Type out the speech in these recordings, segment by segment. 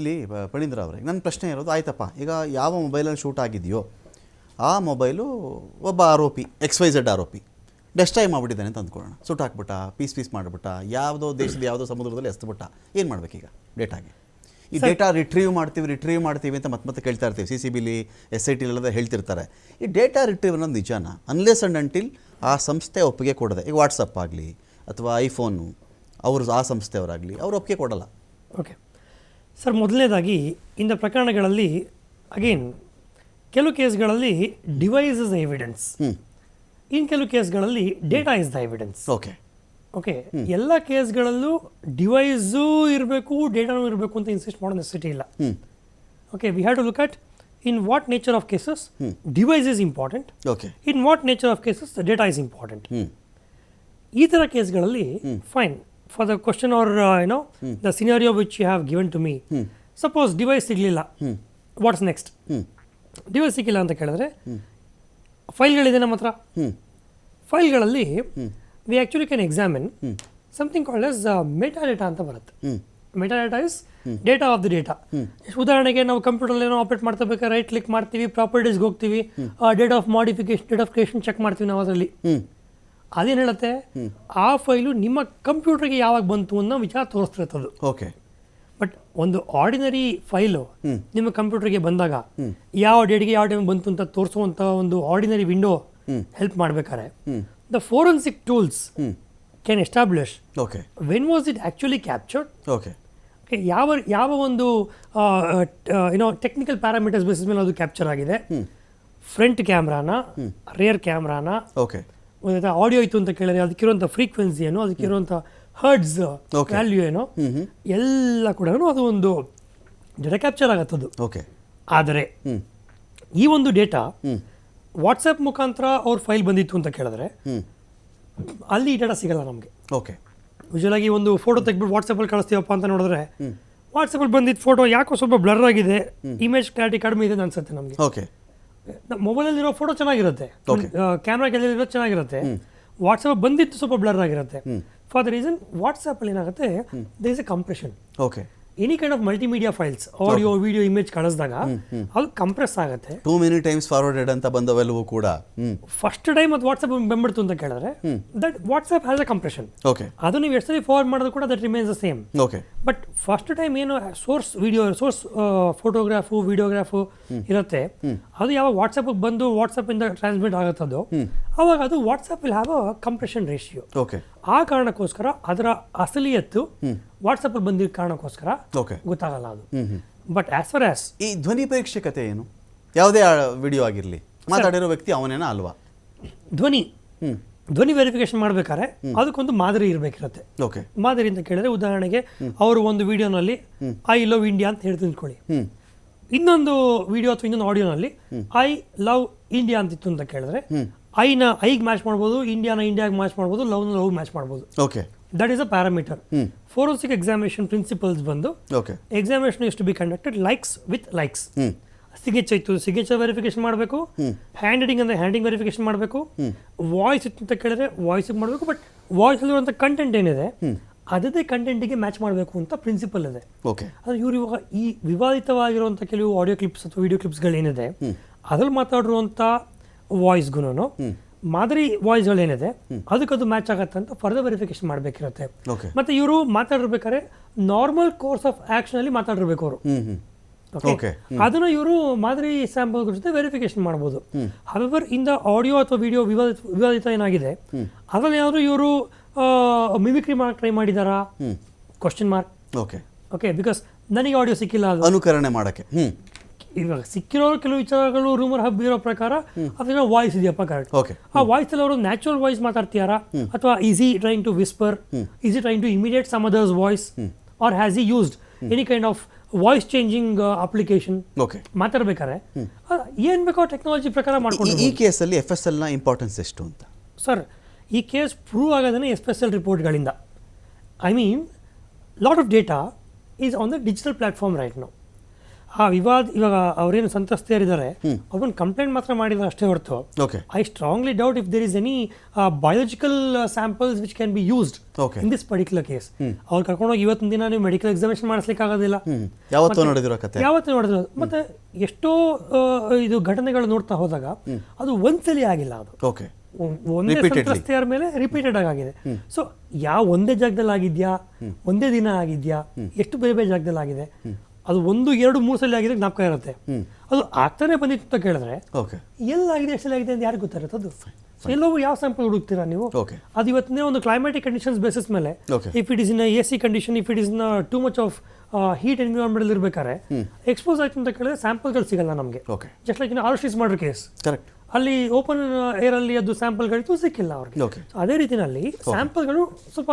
ಇಲ್ಲಿ ಪಣೀಂದ್ರ ಅವರೇ ನನ್ನ ಪ್ರಶ್ನೆ ಇರೋದು ಆಯ್ತಪ್ಪ. ಈಗ ಯಾವ ಮೊಬೈಲಲ್ಲಿ ಶೂಟ್ ಆಗಿದೆಯೋ ಆ ಮೊಬೈಲು ಒಬ್ಬ ಆರೋಪಿ ಎಕ್ಸ್ ವೈ ಝೆಡ್ ಆರೋಪಿ ಡೆಸ್ಟ್ರಾಯ್ ಮಾಡಿಬಿಟ್ಟಿದ್ದಾನೆ ಅಂತ ಅಂದ್ಕೊಳ್ಳೋಣ. ಸುಟ್ಟು ಹಾಕ್ಬಿಟ್ಟ ಪೀಸ್ ಪೀಸ್ ಮಾಡಿಬಿಟ್ಟ ಯಾವುದೋ ದೇಶದ ಯಾವುದೋ ಸಮುದ್ರದಲ್ಲಿ ಎಸ್ದುಬಿಟ್ಟ. ಏನು ಮಾಡಬೇಕೀಗ ಡೇಟಾಗೆ ಈ ಡೇಟಾ ರಿಟ್ರೀವ್ ಮಾಡ್ತೀವಿ ರಿಟ್ರೀವ್ ಮಾಡ್ತೀವಿ ಅಂತ ಮತ್ತೆ ಮತ್ತೆ ಕೇಳ್ತಾ ಇರ್ತೀವಿ. ಸಿ ಸಿ ಬಿಲಿ ಎಸ್ ಐ ಟಿಲೆಲ್ಲ ಹೇಳ್ತಿರ್ತಾರೆ. ಈ ಡೇಟಾ ರಿಟ್ರೀವ್ ಅನ್ನೋದು ನಿಜಾನ? ಅನ್ಲೆಸ್ ಅಂಡ್ ಅಂಟಿಲ್ ಆ ಸಂಸ್ಥೆ ಒಪ್ಪಿಗೆ ಕೊಡದೆ ಈಗ ವಾಟ್ಸಪ್ ಆಗಲಿ ಅಥವಾ ಐಫೋನು ಅವರು ಆ ಸಂಸ್ಥೆಯವರಾಗಲಿ ಅವ್ರು ಒಪ್ಪಿಗೆ ಕೊಡಲ್ಲ. ಓಕೆ ಸರ್ ಮೊದಲನೇದಾಗಿ ಇಂಥ ಪ್ರಕರಣಗಳಲ್ಲಿ ಅಗೇನ್ ಕೆಲವು ಕೇಸ್ಗಳಲ್ಲಿ ಡಿವೈಸ್ ಇಸ್ ದ ಎವಿಡೆನ್ಸ್ ಇನ್ನು ಕೆಲವು ಕೇಸ್ಗಳಲ್ಲಿ data is the evidence okay. Okay ಎಲ್ಲ ಕೇಸ್ಗಳಲ್ಲೂ ಡಿವೈಸು ಇರಬೇಕು ಡೇಟಾನೂ ಇರಬೇಕು ಅಂತ ಇನ್ಸಿಸ್ಟ್ ಮಾಡೋ ನೆಸಿಟಿ ಇಲ್ಲ. Okay we have to look at in what nature of cases device is important okay. In what nature of cases data is important ಈ ಥರ ಕೇಸ್ಗಳಲ್ಲಿ fine for the question or you know the scenario which you have given to me suppose device ಸಿಗಲಿಲ್ಲ. What's next device ಸಿಕ್ಕಿಲ್ಲ ಅಂತ ಕೇಳಿದ್ರೆ ಫೈಲ್ಗಳಿದೆ ನಮ್ಮ ಹತ್ರ. ಫೈಲ್ಗಳಲ್ಲಿ we actually can examine something called as meta data ಅಂತ ಬರುತ್ತೆ. Meta data is data of the data ಉದಾಹರಣೆಗೆ ನಾವು ಕಂಪ್ಯೂಟರ್ ಏನೋ ಆಪರೇಟ್ ಮಾಡ್ತಾ ಬೇಕಾದ್ರೆ ರೈಟ್ ಕ್ಲಿಕ್ ಮಾಡ್ತೀವಿ ಪ್ರಾಪರ್ಟೀಸ್ಗೆ ಹೋಗ್ತೀವಿ date of modification date of creation check ಮಾಡ್ತೀವಿ ನಾವು ಅದರಲ್ಲಿ. ಹ್ಞೂ ಅದೇನು ಹೇಳುತ್ತೆ? ಆ ಫೈಲು ನಿಮ್ಮ ಕಂಪ್ಯೂಟರ್ಗೆ ಯಾವಾಗ ಬಂತು ಅನ್ನೋ ವಿಚಾರ ತೋರಿಸ್ತಿರ್ತದು ಓಕೆ. ಬಟ್ ಒಂದು ಆರ್ಡಿನರಿ ಫೈಲು ನಿಮ್ಮ ಕಂಪ್ಯೂಟರ್ಗೆ ಬಂದಾಗ ಯಾವ ಡೇಟ್ಗೆ ಯಾವ ಟೈಮ್ ಬಂತು ಅಂತ ತೋರಿಸುವಂಥ ಒಂದು ಆರ್ಡಿನರಿ ವಿಂಡೋ ಹೆಲ್ಪ್ ಮಾಡ್ಬೇಕಾದ್ರೆ the forensic tools can establish okay. When was it actually captured okay. ಯಾವ ಯಾವ ಒಂದು ಏನೋ ಟೆಕ್ನಿಕಲ್ ಪ್ಯಾರಾಮೀಟರ್ಸ್ ಬೇಸಿಸ್ ಮೇಲೆ ಅದು ಕ್ಯಾಪ್ಚರ್ ಆಗಿದೆ. ಫ್ರಂಟ್ ಕ್ಯಾಮ್ರಾನ ರೇರ್ ಕ್ಯಾಮ್ರಾನ ಓಕೆ. ಒಂದು ಆಡಿಯೋ ಇತ್ತು ಅಂತ ಕೇಳಿದ್ರೆ ಅದಕ್ಕಿರುವಂಥ ಫ್ರೀಕ್ವೆನ್ಸಿ ಏನು ಅದಕ್ಕಿರುವಂಥ ಹರ್ಡ್ಸ್. ವ್ಯಾಲ್ಯೂ ಏನೋ ಎಲ್ಲ ಕೂಡ ಅದು ಒಂದು ಡೇಟಾ ಕ್ಯಾಪ್ಚರ್ ಆಗತ್ತದು. ಓಕೆ ಆದರೆ ಈ ಒಂದು ಡೇಟಾ ವಾಟ್ಸಪ್ ಮುಖಾಂತರ ಅವ್ರ ಫೈಲ್ ಬಂದಿತ್ತು ಅಂತ ಕೇಳಿದ್ರೆ ಅಲ್ಲಿ ಡೇಟಾ ಸಿಗಲ್ಲ ನಮಗೆ. ಓಕೆ ಯೂಶಲ್ ಆಗಿ ಒಂದು ಫೋಟೋ ತೆಗ್ಬಿಟ್ಟು ವಾಟ್ಸಪ್ಪಲ್ಲಿ ಕಳಿಸ್ತೀವಪ್ಪ ಅಂತ ನೋಡಿದ್ರೆ ವಾಟ್ಸಪ್ಪಲ್ಲಿ ಬಂದಿದ್ದ ಫೋಟೋ ಯಾಕೋ ಸ್ವಲ್ಪ ಬ್ಲರ್ ಆಗಿದೆ ಇಮೇಜ್ ಕ್ಲಾರಿಟಿ ಕಡಿಮೆ ಇದೆ ಅನ್ಸುತ್ತೆ ನಮಗೆ. ಓಕೆ ಮೊಬೈಲಲ್ಲಿರೋ ಫೋಟೋ ಚೆನ್ನಾಗಿರುತ್ತೆ. ಕ್ಯಾಮ್ರಾ ಕೆಲಲ್ಲಿರೋ ಚೆನ್ನಾಗಿರುತ್ತೆ. ವಾಟ್ಸಪ್ ಬಂದಿತ್ತು ಸ್ವಲ್ಪ ಬ್ಲರ್ ಆಗಿರುತ್ತೆ. ಫಾರ್ ದ ರೀಸನ್ ವಾಟ್ಸಪ್ಪಲ್ಲಿ ಏನಾಗುತ್ತೆ there is a compression okay any kind of multimedia files audio video image ಕಳಿಸಿದಾಗ ಅದು ಕಂಪ್ರೆಸ್ ಆಗುತ್ತೆ. ಟೂ ಮೆನಿ ಟೈಮ್ಸ್ ಫಾರ್ವರ್ಡೆಡ್ ಅಂತ ಬಂದವೆಲ್ಲವೂ ಕೂಡ. ಫಸ್ಟ್ ಟೈಮ್ ಅದು ವಾಟ್ಸಪ್ ಬೆಂಬಿಡ್ತು ಅಂತ ಕೇಳಿದ್ರೆ that WhatsApp has a compression okay ಅದು ನೀವು ಎಷ್ಟು ಸರಿ ಫಾರ್ವರ್ಡ್ ಮಾಡೋದು ಕೂಡ that remains the same okay but first time ಏನು source video source photograph videograph ಇರುತ್ತೆ. ಅದು ಯಾವಾಗ ವಾಟ್ಸಪ್ಗೆ ಬಂದು ವಾಟ್ಸಪ್ಪಿಂದ ಟ್ರಾನ್ಸ್ಮಿಟ್ ಆಗುತ್ತದೋ ಅವಾಗ ಅದು WhatsApp will have a compression ratio okay ಆ ಕಾರಣಕ್ಕೋಸ್ಕರ ಅದರ ಅಸಲಿಯತ್ತು ವಾಟ್ಸಪ್ಪಲ್ಲಿ ಬಂದಿದ್ದ ಕಾರಣಕ್ಕೋಸ್ಕರ ಓಕೆ ಗೊತ್ತಾಗಲ್ಲ ಅದು. ಬಟ್ ಆಸ್ ಫರ್ ಆಸ್ ಈ ಧ್ವನಿ ಪರೀಕ್ಷೆ ಏನು? ಯಾವುದೇ ವಿಡಿಯೋ ಆಗಿರಲಿ ಮಾತಾಡಿರೋ ವ್ಯಕ್ತಿ ಅವನೇನೋ ಅಲ್ವಾ? ಧ್ವನಿ. ಧ್ವನಿ ವೆರಿಫಿಕೇಶನ್ ಮಾಡಬೇಕಾದ್ರೆ ಅದಕ್ಕೊಂದು ಮಾದರಿ ಇರಬೇಕಿರುತ್ತೆ. ಮಾದರಿ ಅಂತ ಕೇಳಿದ್ರೆ ಉದಾಹರಣೆಗೆ ಅವರು ಒಂದು ವಿಡಿಯೋನಲ್ಲಿ ಐ ಲವ್ ಇಂಡಿಯಾ ಅಂತ ಹೇಳಿ ತಿಳ್ಕೊಳ್ಳಿ ಇನ್ನೊಂದು ವಿಡಿಯೋ ಅಥವಾ ಇನ್ನೊಂದು ಆಡಿಯೋನಲ್ಲಿ ಐ ಲವ್ ಇಂಡಿಯಾ ಅಂತಿತ್ತು ಅಂತ ಕೇಳಿದ್ರೆ ಐನ ಐಗೆ ಮ್ಯಾಚ್ ಮಾಡ್ಬೋದು ಇಂಡಿಯಾನ ಇಂಡಿಯಾಗೆ ಮ್ಯಾಚ್ ಮಾಡ್ಬೋದು ನ ಲವ್ ಮ್ಯಾಚ್ ಮಾಡ್ಬೋದು. Okay. That is a parameter forensic examination principles ಬಂದು examination is to be conducted likes with likes signature ಇತ್ತು. ಸಿಗ್ನೇಚರ್ ವೆರಿಫಿಕೇಶನ್ ಮಾಡಬೇಕು. ಹ್ಯಾಂಡ್ ರೈಟಿಂಗ್ ಅಂದರೆ ಹ್ಯಾಂಡಿಂಗ್ ವೆರಿಫಿಕೇಶನ್ ಮಾಡಬೇಕು. ವಾಯ್ಸ್ ಇತ್ತು ಅಂತ ಕೇಳಿದ್ರೆ ವಾಯ್ಸಿಗೆ ಮಾಡಬೇಕು ಬಟ್ ವಾಯ್ಸ್ ವಾಯ್ಸಲ್ಲಿರುವಂಥ ಕಂಟೆಂಟ್ ಏನಿದೆ ಅದೇ ಕಂಟೆಂಟಿಗೆ ಮ್ಯಾಚ್ ಮಾಡಬೇಕು ಅಂತ ಪ್ರಿನ್ಸಿಪಲ್ ಇದೆ. ಓಕೆ ಆದರೆ ಇವರು ಇವಾಗ ಈ ವಿವಾದಿತವಾಗಿರುವಂಥ ಕೆಲವು ಆಡಿಯೋ ಕ್ಲಿಪ್ಸ್ ಅಥವಾ ವಿಡಿಯೋ ಕ್ಲಿಪ್ಸ್ಗಳೇನಿದೆ ಅದ್ರಲ್ಲಿ ಮಾತಾಡಿರುವಂಥ ವಾಯ್ಸ್ಗೂ ಮಾದರಿ ವಾಯ್ಸ್ಗಳೇನಿದೆ ಅದಕ್ಕೆ ಅದು ಮ್ಯಾಚ್ ಆಗತ್ತೆ ಅಂತ ಫರ್ದರ್ ವೆರಿಫಿಕೇಶನ್ ಮಾಡಬೇಕಿರುತ್ತೆ. ಮತ್ತೆ ಇವರು ಮಾತಾಡಿರ್ಬೇಕಾದ್ರೆ ನಾರ್ಮಲ್ ಕೋರ್ಸ್ ಆಫ್ ಆಕ್ಷನ್ ಅಲ್ಲಿ ಮಾತಾಡಿರ್ಬೇಕು ಅವರು. ಹ್ಞೂ ಹ್ಞೂ ಅದನ್ನ ಇವರು ಮಾದರಿ ಸ್ಯಾಂಪಲ್ ಜೊತೆ ವೆರಿಫಿಕೇಶನ್ ಮಾಡ್ಬೋದು. ಹವೆವರ್ ಇನ್ ದ ಆಡಿಯೋ ಅಥವಾ ವಿಡಿಯೋ ವಿವಾದಿತ ವಿವಾದಿತ ಏನಾಗಿದೆ? ಅದರಲ್ಲಿ ಏನಾದರೂ ಇವರು ಮಿಮಿಕ್ರಿ ಮಾಡಕ್ಕೆ try ಮಾಡಿದಾರಾ? Question mark okay okay because ನನಗೆ ಆಡಿಯೋ ಸಿಕ್ಕಿಲ್ಲ ಅದು. ಅನುಕರಣೆ ಮಾಡಕ್ಕೆ. ಇವಾಗ ಸಿಕ್ಕಿರೋ ಕೆಲವು ವಿಚಾರಗಳು ರೂಮರ್ ಹಬ್ ಇರೋ ಪ್ರಕಾರ ಅದನ್ನ ವಾಯ್ಸ್ ಇದೆಯಪ್ಪ ಕರೆಕ್ಟ್ ಓಕೆ ಆ ವಾಯ್ಸ್ ಅಲ್ಲಿ ಅವರು ನ್ಯಾಚುರಲ್ ವಾಯ್ಸ್ ಮಾತಾಡ್ತೀಯಾರ? ಅಥವಾ is he trying to whisper is he trying to imitate some others voice or has he used any kind of voice changing application okay ಮಾತಾಡ್ಬೇಕಾದ್ರೆ ಏನು ಬೇಕೋ ಟೆಕ್ನಾಲಜಿ ಪ್ರಕಾರ ಮಾಡ್ಕೊಂಡು ಈ ಕೇಸಲ್ಲಿ ಎಫ್ ಎಸ್ ಎಲ್ನ ಇಂಪಾರ್ಟೆನ್ಸ್ ಎಷ್ಟು ಅಂತ? ಸರ್ ಈ ಕೇಸ್ ಪ್ರೂವ್ ಆಗೋದೇ special ರಿಪೋರ್ಟ್ಗಳಿಂದ I mean lot of data is on the digital platform right ನಾವು ಆ ವಿವಾದ ಇವಾಗ ಅವರೇನು ಸಂತ್ರಸ್ತೆಯರಿದ್ದಾರೆ ಅವ್ರನ್ನ ಕಂಪ್ಲೇಂಟ್ ಮಾತ್ರ ಮಾಡಿದ್ರೆ ಅಷ್ಟೇ ಹೊರತು. Okay. I strongly doubt if there is any biological samples which can be used. In this particular case ಅವ್ರು ಕರ್ಕೊಂಡೋಗಿ ಇವತ್ತಿನ ದಿನ ನೀವು ಮೆಡಿಕಲ್ ಎಕ್ಸಾಮಿನೇಷನ್ ಮಾಡಿಸ್ಲಿಕ್ಕೆ ಆಗೋದಿಲ್ಲ ಯಾವತ್ತೂ ನೋಡಿದಿರೋ ಕತೆ. ಯಾವತ್ತೂ ನೋಡಿದ್ರು. ಮತ್ತೆ ಎಷ್ಟೋ ಇದು ಘಟನೆಗಳು ನೋಡ್ತಾ ಹೋದಾಗ ಅದು ಒಂದ್ಸಲಿ ಆಗಿಲ್ಲ ಅದು. ಓಕೆ. ಒಂದೇ. ಸಂತ್ರಸ್ತೆಯರ ಮೇಲೆ ರಿಪೀಟೆಡ್ ಆಗಿದೆ. ಸೊ ಯಾವ ಒಂದೇ ಜಾಗದಲ್ಲಿ ಆಗಿದ್ಯಾ? ಒಂದೇ ದಿನ ಆಗಿದ್ಯಾ? ಎಷ್ಟು ಬೇರೆ ಬೇರೆ ಜಾಗದಲ್ಲಿ ಆಗಿದೆ? ಅದು ಒಂದು ಎರಡು ಮೂರು ಸಲ ಆಗಿದೆ ಜ್ಞಾಪಕ ಇರುತ್ತೆ. ಅದು ಆಗ್ತಾನೆ ಬಂದಿತ್ತು ಅಂತ ಕೇಳಿದ್ರೆ ಓಕೆ. ಎಲ್ಲಾಗಿದೆ ಎಷ್ಟು ಆಗಿದೆ ಅಂತ ಯಾರಿಗೆ ಗೊತ್ತಿರುತ್ತೆ ಅದು? ಎಲ್ಲವೂ ಎಲ್ಲೋ ಯಾವ ಸ್ಯಾಂಪಲ್ ಹುಡುಕ್ತೀರಾ ನೀವು. ಅದು ಇವತ್ತಿನ ಒಂದು ಕ್ಲೈಮ್ಯಾಟಿಕ್ ಕಂಡೀಷನ್ಸ್ ಬೇಸಿಸ್ ಮೇಲೆ if it is in A C condition if it is in too much of heat environment ಇರ್ಬೇಕಾದ್ರೆ ಎಕ್ಸ್ಪೋಸ್ ಆಯ್ತು ಅಂತ ಕೇಳಿದ್ರೆ ಸ್ಯಾಂಪಲ್ಗಳು ಸಿಗಲ್ಲ ನಮಗೆ. ಓಕೆ. ಜಸ್ಟ್ ಲೈಕ್ ಇನ್ ಆರ್ಶಿಸ್ ಮಾಡ್ರ ಕೇಸ್ ಕರೆಕ್ಟ್ ಅಲ್ಲಿ ಓಪನ್ ಏರ್ ಅಲ್ಲಿ ಅದು ಸ್ಯಾಂಪಲ್ಗಳಿತ್ತು ಸಿಕ್ಕಿಲ್ಲ ಅವ್ರಿಗೆ. ಅದೇ ರೀತಿಯಲ್ಲಿ ಸ್ಯಾಂಪಲ್ಗಳು ಸ್ವಲ್ಪ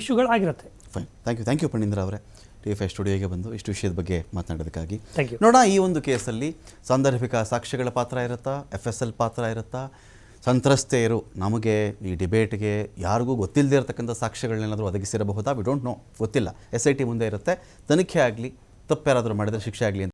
ಇಶ್ಯೂಗಳು ಆಗಿರುತ್ತೆ fine thank you thank you Phanindra ಅವರೇ. ಟಿ ಎಫ್ ಐ ಸ್ಟುಡಿಯೋಗೆ ಬಂದು ಇಷ್ಟು ವಿಷಯದ ಬಗ್ಗೆ ಮಾತನಾಡೋದಕ್ಕಾಗಿ. ನೋಡೋಣ ಈ ಒಂದು ಕೇಸಲ್ಲಿ ಸಾಂದರ್ಭಿಕ ಸಾಕ್ಷ್ಯಗಳ ಪಾತ್ರ ಇರುತ್ತಾ ಎಫ್ ಎಸ್ ಎಲ್ ಪಾತ್ರ ಇರುತ್ತಾ? ಸಂತ್ರಸ್ತೆಯರು ನಮಗೆ ಈ ಡಿಬೇಟ್ಗೆ ಯಾರಿಗೂ ಗೊತ್ತಿಲ್ಲದೆ ಇರತಕ್ಕಂಥ ಸಾಕ್ಷ್ಯಗಳನ್ನೇನಾದರೂ ಒದಗಿಸಿರಬಹುದಾ? ವಿ ಡೋಂಟ್ ನೋ ಗೊತ್ತಿಲ್ಲ. ಎಸ್ ಐ ಟಿ ಮುಂದೆ ಇರುತ್ತೆ. ತನಿಖೆ ಆಗಲಿ ತಪ್ಪು ಯಾರಾದರೂ ಮಾಡಿದರೆ ಶಿಕ್ಷೆ ಆಗಲಿ ಅಂತ